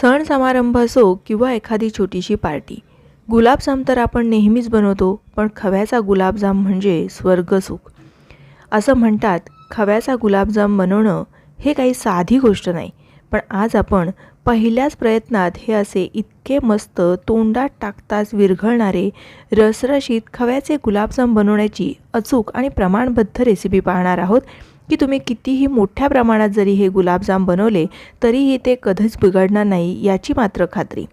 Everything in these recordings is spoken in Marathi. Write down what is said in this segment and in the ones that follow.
सण समारंभ असो किंवा एखादी छोटीशी पार्टी. गुलाबजाम तर आपण नेहमीच बनवतो पण खव्याचा गुलाबजाम म्हणजे स्वर्गसुख असं म्हणतात खव्याचा गुलाबजाम बनवणं हे काही साधी गोष्ट नाही पण आज आपण पहिल्याच प्रयत्नात हे असे इतके मस्त तोंडात टाकताच विरघळणारे रसरशीत खव्याचे गुलाबजाम बनवण्याची अचूक आणि प्रमाणबद्ध रेसिपी पाहणार आहोत. की तुम्ही कितीही मोठ्या प्रमाणात जरी हे गुलाबजाम बनवले तरीही ते कधीच बिघडणार नाही याची मात्र खात्री.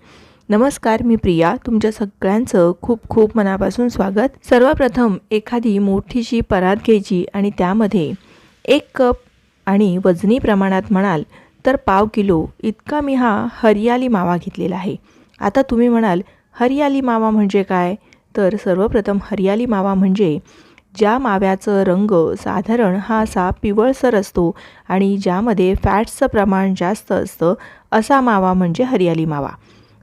नमस्कार मी प्रिया. तुमच्या सगळ्यांचं खूप खूप मनापासून स्वागत. सर्वप्रथम एखादी मोठीशी परात घ्यायची आणि त्यामध्ये एक कप आणि वजनी प्रमाणात म्हणाल तर पाव किलो. इतका मी हा हरियाली मावा घेतलेला आहे. आता तुम्ही म्हणाल हरियाली मावा म्हणजे काय? तर सर्वप्रथम हरियाली मावा म्हणजे ज्या माव्याचं रंग साधारण हा असा पिवळसर असतो आणि ज्यामध्ये फॅट्सचं प्रमाण जास्त असतं असा मावा म्हणजे हरियाली मावा.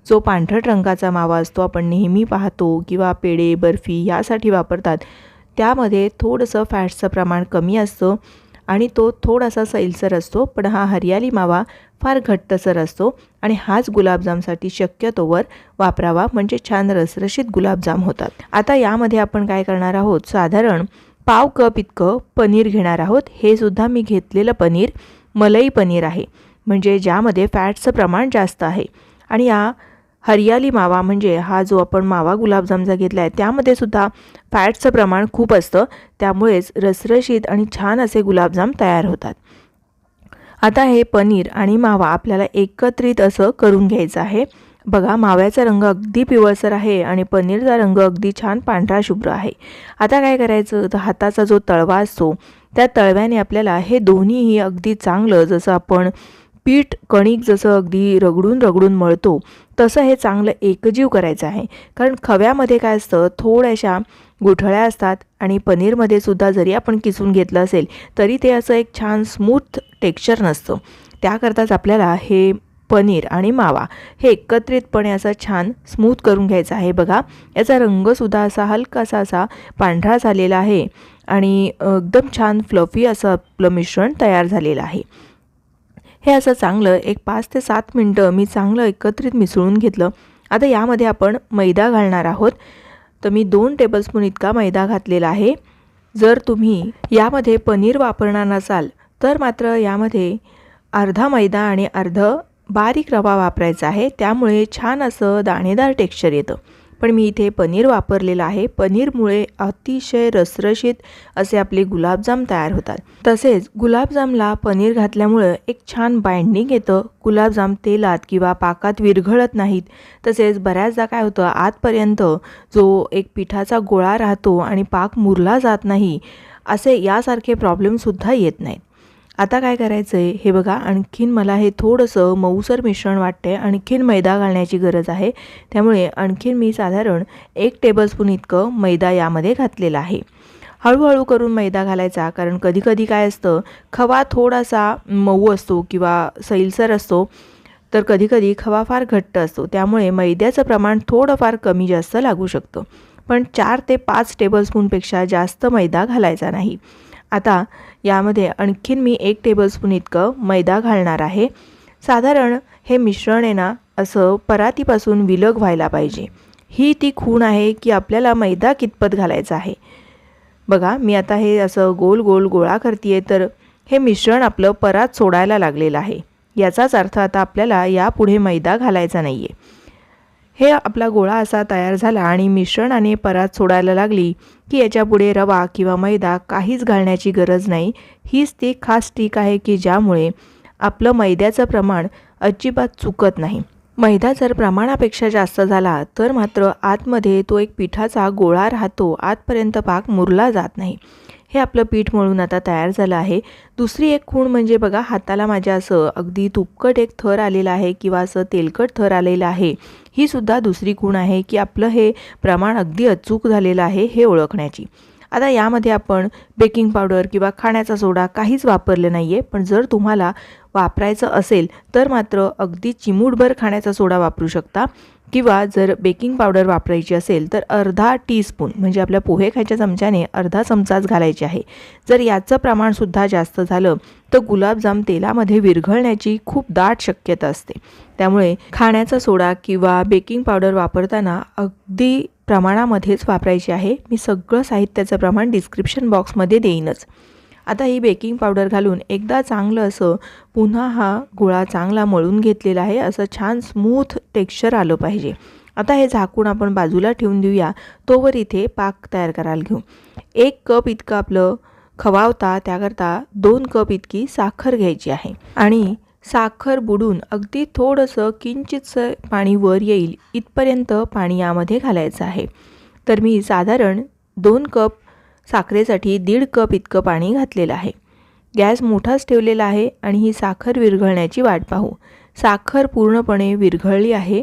जो पांढरट रंगाचा मावा असतो आपण नेहमी पाहतो किंवा पेढे बर्फी यासाठी वापरतात. त्यामध्ये थोडंसं फॅट्सचं प्रमाण कमी असतं. आणि तो थोडासा सैलसर असतो पण हा हरियाली मावा फार घट्टसर असतो आणि हाच गुलाबजामसाठी शक्यतोवर वापरावा म्हणजे छान रसरशीत गुलाबजाम होतात. आता यामध्ये आपण काय करणार आहोत? साधारण पाव कप इतकं पनीर घेणार आहोत. हे सुद्धा मी घेतलेलं पनीर मलई पनीर आहे. म्हणजे ज्यामध्ये फॅटचं प्रमाण जास्त आहे. आणि या हरियाली मावा म्हणजे हा जो आपण मावा गुलाबजामचा घेतला आहे त्यामध्ये सुद्धा फॅटचं प्रमाण खूप असतं. त्यामुळेच रसरशीत आणि छान असे गुलाबजाम तयार होतात. आता हे पनीर आणि मावा आपल्याला एकत्रित असं करून घ्यायचं आहे. बघा माव्याचा रंग अगदी पिवळसर आहे आणि पनीरचा रंग अगदी छान पांढरा शुभ्र आहे. आता काय करायचं? तर हाताचा जो तळवा असतो त्या तळव्याने आपल्याला हे दोन्हीही अगदी चांगलं जसं आपण पीठ कणिक जसं अगदी रगडून रगडून मळतो तसं हे चांगलं एकजीव करायचं आहे. कारण खव्यामध्ये काय असतं थोड्याशा गुठळ्या असतात आणि पनीरमध्ये सुद्धा जरी आपण किसून घेतलं असेल तरी ते असं एक छान स्मूथ टेक्स्चर नसतं. त्याकरताच आपल्याला हे पनीर आणि मावा हे एकत्रितपणे असं छान स्मूथ करून घ्यायचं आहे. बघा याचा रंगसुद्धा असा हलकासा असा पांढरा झालेला आहे आणि एकदम छान फ्लफी असं आपलं मिश्रण तयार झालेलं आहे. हे असं चांगलं एक पाच ते सात मिनटं मी चांगलं एकत्रित मिसळून घेतलं. आता यामध्ये आपण मैदा घालणार आहोत. तर मी दोन टेबलस्पून इतका मैदा घातलेला आहे. जर तुम्ही यामध्ये पनीर वापरणार नसाल तर मात्र यामध्ये अर्धा मैदा आणि अर्ध बारीक रवा वापरायचा आहे. त्यामुळे छान असं दाणेदार टेक्स्चर येतं. पण मी इथे पनीर वापरलेलं आहे. पनीरमुळे अतिशय रसरशीत असे आपले गुलाबजाम तयार होतात. तसेच गुलाबजामला पनीर घातल्यामुळं एक छान बाइंडिंग येतं. गुलाबजाम तेलात किंवा पाकात विरघळत नाहीत. तसेच बऱ्याचदा काय होतं आतपर्यंत जो एक पिठाचा गोळा राहतो आणि पाक मुरला जात नाही असे यासारखे प्रॉब्लेमसुद्धा येत नाहीत. आता काय करायचं आहे हे बघा आणखीन मला हे थोडंसं मऊसर मिश्रण वाटते आणखीन मैदा घालण्याची गरज आहे. त्यामुळे आणखीन मी साधारण एक टेबलस्पून इतकं मैदा यामध्ये घातलेला आहे. हळूहळू करून मैदा घालायचा कारण कधीकधी काय असतं खवा थोडासा मऊ असतो किंवा सैलसर असतो तर कधीकधी खवा फार घट्ट असतो. त्यामुळे मैद्याचं प्रमाण थोडंफार कमी जास्त लागू शकतं. पण चार ते पाच टेबलस्पूनपेक्षा जास्त मैदा घालायचा नाही. आता यामध्ये आणखीन मी एक टेबलस्पून इतकं मैदा घालणार आहे. साधारण हे मिश्रण आहे ना असं परातीपासून विलग व्हायला पाहिजे. ही ती खूण आहे की आपल्याला मैदा कितपत घालायचा आहे. बघा मी आता हे असं गोल गोल गोळा करते आहे तर हे मिश्रण आपलं परात सोडायला लागलेलं आहे. याचाच अर्थ आता आपल्याला यापुढे मैदा घालायचा नाही आहे हे आपला गोळा असा तयार झाला आणि मिश्रणाने परात सोडायला लागली की याच्यापुढे रवा किंवा मैदा काहीच घालण्याची गरज नाही. हीच ती खास टीक आहे की ज्यामुळे आपलं मैद्याचं प्रमाण अजिबात चुकत नाही. मैदा जर प्रमाणापेक्षा जास्त झाला तर मात्र आतमध्ये तो एक पिठाचा गोळा राहतो. आतपर्यंत पाक मुरला जात नाही. हे आपलं पीठ मळून आता तयार झालं आहे. दुसरी एक खूण म्हणजे बघा हाताला माझ्या असं अगदी तुपकट एक थर आलेलं आहे किंवा असं तेलकट थर आलेलं आहे. ही सुद्धा दुसरी खूण आहे की आपलं हे प्रमाण अगदी अचूक झालेलं आहे हे ओळखण्याची. आता यामध्ये आपण बेकिंग पावडर किंवा खाण्याचा सोडा काहीच वापरलं नाही आहे पण जर तुम्हाला वापरायचं असेल तर मात्र अगदी चिमूटभर खाण्याचा सोडा वापरू शकता. किंवा जर बेकिंग पावडर वापरायची असेल तर अर्धा टीस्पून म्हणजे आपल्या पोहे खायच्या चमच्याने अर्धा चमचाच घालायचे आहे. जर याचं प्रमाणसुद्धा जास्त झालं तर गुलाबजाम तेलामध्ये विरघळण्याची खूप दाट शक्यता असते. त्यामुळे खाण्याचा सोडा किंवा बेकिंग पावडर वापरताना अगदी प्रमाणामध्येच वापरायची आहे. मी सगळं साहित्याचं प्रमाण डिस्क्रिप्शन बॉक्समध्ये देईनच. आता ही बेकिंग पावडर घालून एकदा चांगलं असं पुन्हा हा गोळा चांगला मळून घेतलेला आहे. असं छान स्मूथ टेक्स्चर आलं पाहिजे. आता हे झाकून आपण बाजूला ठेवून देऊया. तोवर इथे पाक तयार करायला घेऊ. एक कप इतकं आपलं खवावता त्याकरता दोन कप इतकी साखर घ्यायची आहे. आणि साखर बुडून अगदी थोडंसं किंचितसं पाणी वर येईल इथपर्यंत पाणी यामध्ये घालायचं आहे. तर मी साधारण दोन कप साखरेसाठी दीड कप इतकं पाणी घातलेलं आहे. गॅस मोठाच ठेवलेला आहे आणि ही साखर विरघळण्याची वाट पाहू. साखर पूर्णपणे विरघळली आहे.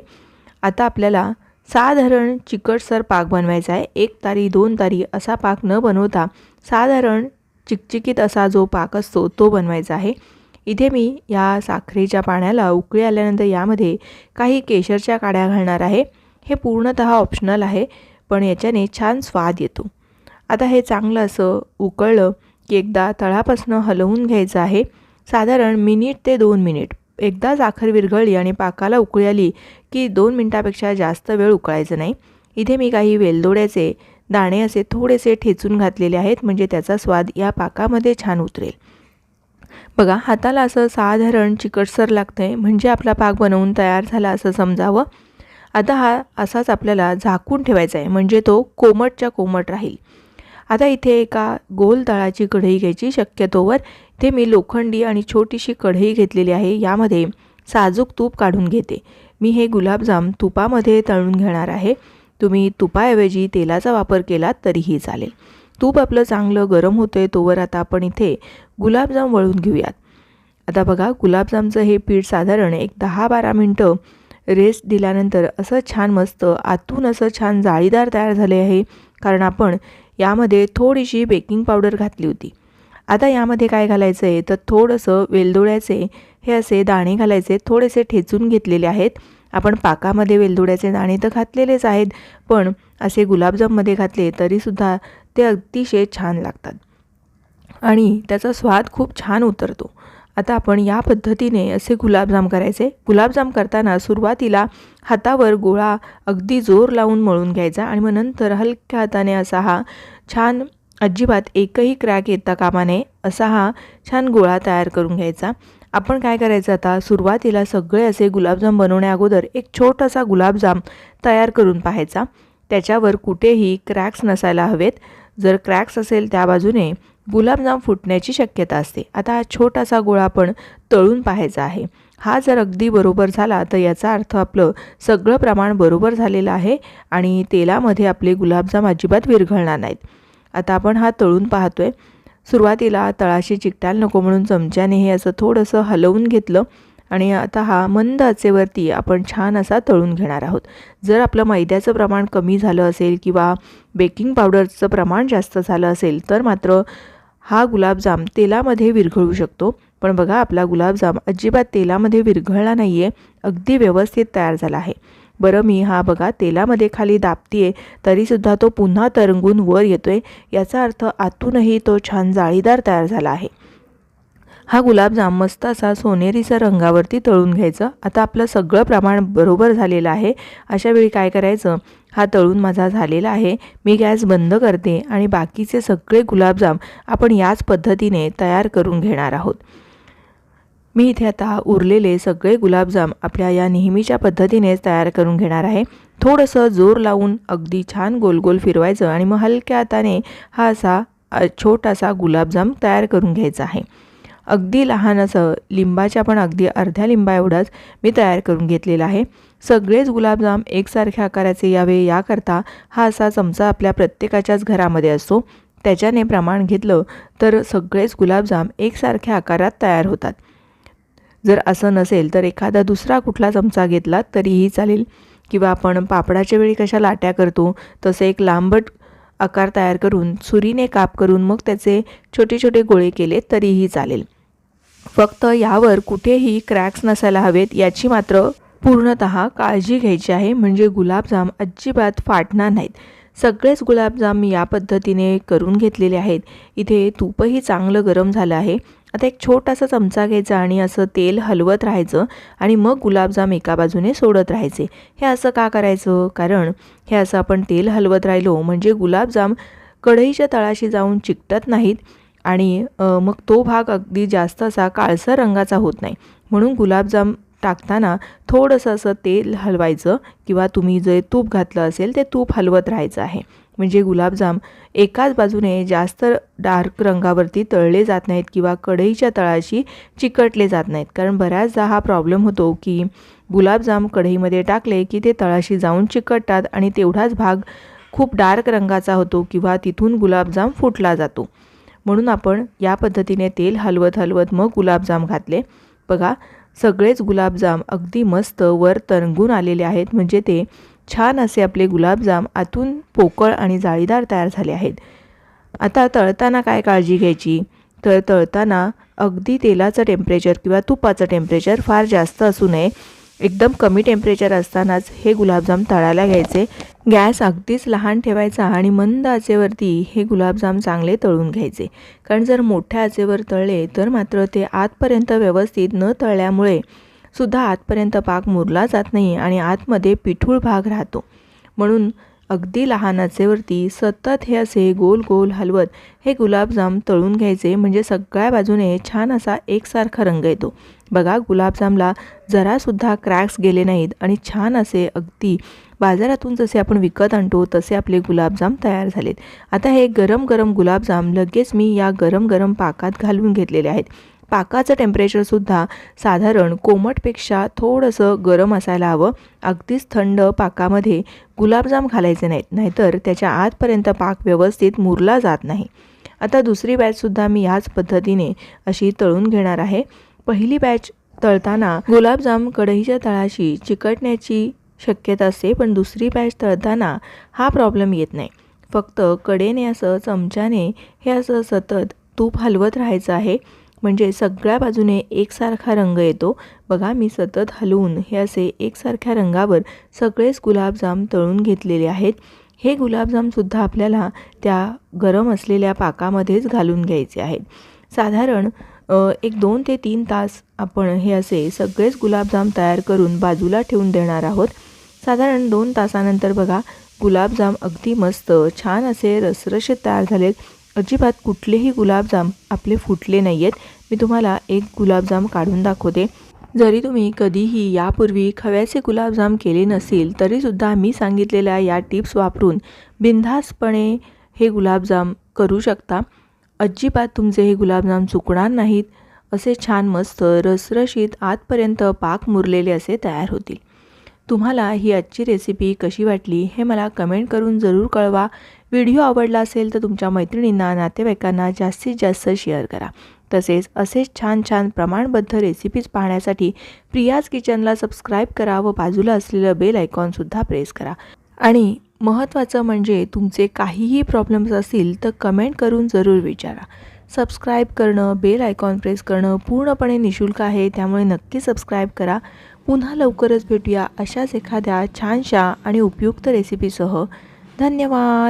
आता आपल्याला साधारण चिकटसर पाक बनवायचा आहे. एक तारी दोन तारी असा पाक न बनवता साधारण चिकचिकीत असा जो पाक असतो तो बनवायचा आहे. इथे मी या साखरेच्या पाण्याला उकळी आल्यानंतर यामध्ये काही केशरच्या काड्या घालणार आहे. हे पूर्णतः ऑप्शनल आहे पण याच्याने छान स्वाद येतो. आता हे चांगलं असं उकळलं की एकदा तळापासनं हलवून घ्यायचं आहे. साधारण मिनिट ते दोन मिनिट. एकदा साखर विरघळली आणि पाकाला उकळी आली की दोन मिनटापेक्षा जास्त वेळ उकळायचं नाही. इथे मी काही वेलदोड्याचे दाणे असे थोडेसे ठेचून घातलेले आहेत म्हणजे त्याचा स्वाद या पाकामध्ये छान उतरेल. बघा हाताला असं साधारण चिकटसर लागतं आहे म्हणजे आपला पाक बनवून तयार झाला असं समजावं. आता हा असाच आपल्याला झाकून ठेवायचा आहे म्हणजे तो कोमटच्या कोमट राहील. आता इथे एका गोल तळाची कढई घ्यायची. शक्यतोवर ते मी लोखंडी आणि छोटीशी कढई घेतलेली आहे. यामध्ये साजूक तूप काढून घेते. मी हे गुलाबजाम तुपामध्ये तळून घेणार आहे. तुम्ही तुपाऐवजी तेलाचा वापर केलात तरीही चालेल. तूप आपलं चांगलं गरम होतं आहे तोवर आता आपण इथे गुलाबजाम वळून घेऊयात. आता बघा गुलाबजामचं हे पीठ साधारण एक दहा बारा मिनटं रेस्ट दिल्यानंतर असं छान मस्त आतून असं छान जाळीदार तयार झाले आहे. कारण आपण यामध्ये थोडीशी बेकिंग पावडर घातली होती. आता यामध्ये काय घालायचं आहे तर थोडंसं वेलदोड्याचे हे असे दाणे घालायचे. थोडेसे ठेचून घेतलेले आहेत. आपण पाकामध्ये वेलदोड्याचे दाणे तर घातलेलेच आहेत पण असे गुलाबजाममध्ये घातले तरीसुद्धा ते अतिशय छान लागतात. आणि त्याचा स्वाद खूप छान उतरतो. आता आपण या पद्धतीने असे गुलाबजाम करायचे. गुलाबजाम करताना सुरुवातीला हातावर गोळा अगदी जोर लावून मळून घ्यायचा आणि मग नंतर हलक्या हाताने असा हा छान अजिबात एकही क्रॅक येता कामा नये असा हा छान गोळा तयार करून घ्यायचा. आपण काय करायचं आता? सुरुवातीला सगळे असे गुलाबजाम बनवण्या अगोदर एक छोटासा गुलाबजाम तयार करून पाहायचा. त्याच्यावर कुठेही क्रॅक्स नसायला हवेत. जर क्रॅक्स असेल त्या बाजूने गुलाबजाम फुटण्याची शक्यता असते. आता हा छोटासा गोळा आपण तळून पाहायचा आहे. हा जर अगदी बरोबर झाला तर याचा अर्थ आपलं सगळं प्रमाण बरोबर झालेलं आहे आणि तेलामध्ये आपले गुलाबजाम अजिबात विरघळणार नाहीत. आता आपण हा तळून पाहतो आहे सुरुवातीला तळाशी चिकटायला नको म्हणून चमच्याने हे असं थोडंसं हलवून घेतलं आणि आता हा मंद आचेवरती आपण छान असा तळून घेणार आहोत. जर आपलं मैद्याचं प्रमाण कमी झालं असेल किंवा बेकिंग पावडरचं प्रमाण जास्त झालं असेल तर मात्र हा गुलाबजाम तेलामध्ये विरघळू शकतो. पण बघा आपला गुलाबजाम अजिबात तेलामध्ये विरघळला नाही आहे अगदी व्यवस्थित तयार झाला आहे. बरं मी हा बघा तेलामध्ये खाली दाबती आहे तरीसुद्धा तो पुन्हा तरंगून वर येतो आहे याचा अर्थ आतूनही तो छान जाळीदार तयार झाला आहे. हा गुलाबजाम मस्त असा सोनेरीचा रंगावरती तळून घ्यायचं. आता आपलं सगळं प्रमाण बरोबर झालेलं आहे. अशा वेळी काय करायचं? हा तळून माझा झालेला आहे. मी गॅस बंद करते आणि बाकीचे सगळे गुलाबजाम आपण याच पद्धतीने तयार करून घेणार आहोत. मी इथे आता उरलेले सगळे गुलाबजाम आपल्या या नेहमीच्या पद्धतीनेच तयार करून घेणार आहे. थोडंसं जोर लावून अगदी छान गोल गोल फिरवायचं आणि मग हलक्या हाताने हा असा छोटासा गुलाबजाम तयार करून घ्यायचा आहे. अगदी लहान असं लिंबाच्या पण अगदी अर्ध्या लिंबा एवढाच मी तयार करून घेतलेला आहे. सगळेच गुलाबजाम एकसारख्या आकाराचे यावे याकरता हा असा चमचा आपल्या प्रत्येकाच्याच घरामध्ये असतो त्याच्याने प्रमाण घेतलं तर सगळेच गुलाबजाम एकसारख्या आकारात तयार होतात. जर असं नसेल तर एखादा दुसरा कुठला चमचा घेतला तरीही चालेल. किंवा आपण पापडाच्या वेळी कशा लाट्या करतो तसे एक लांबट आकार तयार करून सुरीने काप करून मग त्याचे छोटे छोटे गोळे केले तरीही चालेल. फक्त यावर कुठेही क्रॅक्स नसायला हवेत याची मात्र पूर्णत काळजी घ्यायची आहे म्हणजे गुलाबजाम अजिबात फाटणार नाहीत. सगळेच गुलाबजाम मी या पद्धतीने करून घेतलेले आहेत. इथे तूपही चांगलं गरम झालं आहे. आता एक छोटासा चमचा घ्यायचा आणि असं तेल हलवत राहायचं आणि मग गुलाबजाम एका बाजूने सोडत राहायचे. हे असं का करायचं? कारण हे असं आपण तेल हलवत राहिलो म्हणजे गुलाबजाम कढईच्या तळाशी जाऊन चिकटत नाहीत आणि मग तो भाग अगदी जास्त असा काळसर रंगाचा होत नाही. म्हणून गुलाबजाम टाकताना थोडंसं असं तेल हलवायचं किंवा तुम्ही जे तूप घातलं असेल ते तूप हलवत राहायचं आहे. म्हणजे गुलाबजाम एकाच बाजूने जास्त डार्क रंगावरती तळले जात नाहीत किंवा कढईच्या तळाशी चिकटले जात नाहीत. कारण बऱ्याचदा हा प्रॉब्लेम होतो की गुलाबजाम कढईमध्ये टाकले की ते तळाशी जाऊन चिकटतात आणि तेवढाच भाग खूप डार्क रंगाचा होतो किंवा तिथून गुलाबजाम फुटला जातो. म्हणून आपण या पद्धतीने तेल हलवत हलवत मग गुलाबजाम घातले. बघा सगळेच गुलाबजाम अगदी मस्त वर तरंगून आलेले आहेत. म्हणजे ते छान असे आपले गुलाबजाम आतून पोकळ आणि जाळीदार तयार झाले आहेत. आता तळताना काय काळजी घ्यायची? तर तळताना अगदी तेलाचं टेम्परेचर किंवा तुपाचं टेम्परेचर फार जास्त असू नये. एकदम कमी टेम्परेचर असतानाच हे गुलाबजाम तळायला घ्यायचे. गॅस अगदीच लहान ठेवायचा आणि मंद आचेवरती हे गुलाबजाम चांगले तळून घ्यायचे. कारण जर मोठ्या आचेवर तळले तर मात्र ते आतपर्यंत व्यवस्थित न तळल्यामुळे सुद्धा आतपर्यंत पाक मुरला जात नाही आणि आतमध्ये पिठूळ भाग राहतो. म्हणून अगदी लहान आचेवरती सतत हे असे गोल गोल हलवत हे गुलाबजाम तळून घ्यायचे. म्हणजे सगळ्या बाजूने छान असा एकसारखा रंग येतो. बघा गुलाबजामला जरासुद्धा क्रॅक्स गेले नाहीत आणि छान असे अगदी बाजारातून जसे आपण विकत आणतो तसे आपले गुलाबजाम तयार झालेत. आता हे गरम गरम गुलाबजाम लगेच मी या गरम गरम पाकात घालून घेतलेले आहेत. पाकाचं टेम्परेचरसुद्धा साधारण कोमटपेक्षा थोडंसं गरम असायला हवं. अगदीच थंड पाकामध्ये गुलाबजाम घालायचे नाहीत नाहीतर त्याच्या आतपर्यंत पाक व्यवस्थित मुरला जात नाही. आता दुसरी बॅचसुद्धा मी याच पद्धतीने अशी तळून घेणार आहे. पहिली बॅच तळताना गुलाबजाम कढईच्या तळाशी चिकटण्याची शक्यता असते पण दुसरी बॅच तळताना हा प्रॉब्लेम येत नाही. फक्त कडेने असं चमच्याने हे असं सतत तूप हलवत राहायचं आहे. म्हणजे सगळ्या बाजूने एकसारखा रंग येतो. बघा मी सतत हलवून हे असे एकसारख्या रंगावर सगळेच गुलाबजाम तळून घेतलेले आहेत. हे गुलाबजामसुद्धा आपल्याला त्या गरम असलेल्या पाकामध्येच घालून घ्यायचे आहेत. साधारण एक दोन ते तीन तास आपण हे असे सगळेच गुलाबजाम तयार करून बाजूला ठेवून देणार आहोत. साधारण दोन तासानंतर बघा गुलाबजाम अगदी मस्त छान असे रसरशीत तयार झालेत. अजिबात कुठलेही गुलाबजाम आपले फुटले नाही आहेत मी तुम्हाला एक गुलाबजाम काढून दाखवते. जरी तुम्ही कधीही यापूर्वी खव्याचे गुलाबजाम केले नसेल तरीसुद्धा मी सांगितलेल्या या टिप्स वापरून बिनधास्तपणे हे गुलाबजाम करू शकता. अजिबात तुमचे हे गुलाबजाम चुकणार नाहीत. असे छान मस्त रसरशीत आतपर्यंत पाक मुरलेले असे तयार होतील. तुम्हाला ही आजची रेसिपी कशी वाटली हे मला कमेंट करून जरूर कळवा. व्हिडिओ आवडला असेल तर तुमच्या मैत्रिणींना नातेवाईकांना जास्तीत जास्त शेअर करा. तसेच असेच छान छान प्रमाणबद्ध रेसिपीज पाहण्यासाठी प्रियाज किचनला सबस्क्राईब करा व बाजूला असलेलं बेल आयकॉनसुद्धा प्रेस करा. आणि महत्त्वाचं म्हणजे तुमचे काहीही प्रॉब्लेम्स असतील तर कमेंट करून जरूर विचारा. सबस्क्राईब करणं बेल आयकॉन प्रेस करणं पूर्णपणे निशुल्क आहे त्यामुळे नक्की सबस्क्राईब करा. पुन्हा लवकरच भेटूया अशाच एखाद्या छानशा आणि उपयुक्त रेसिपीसह धन्यवाद.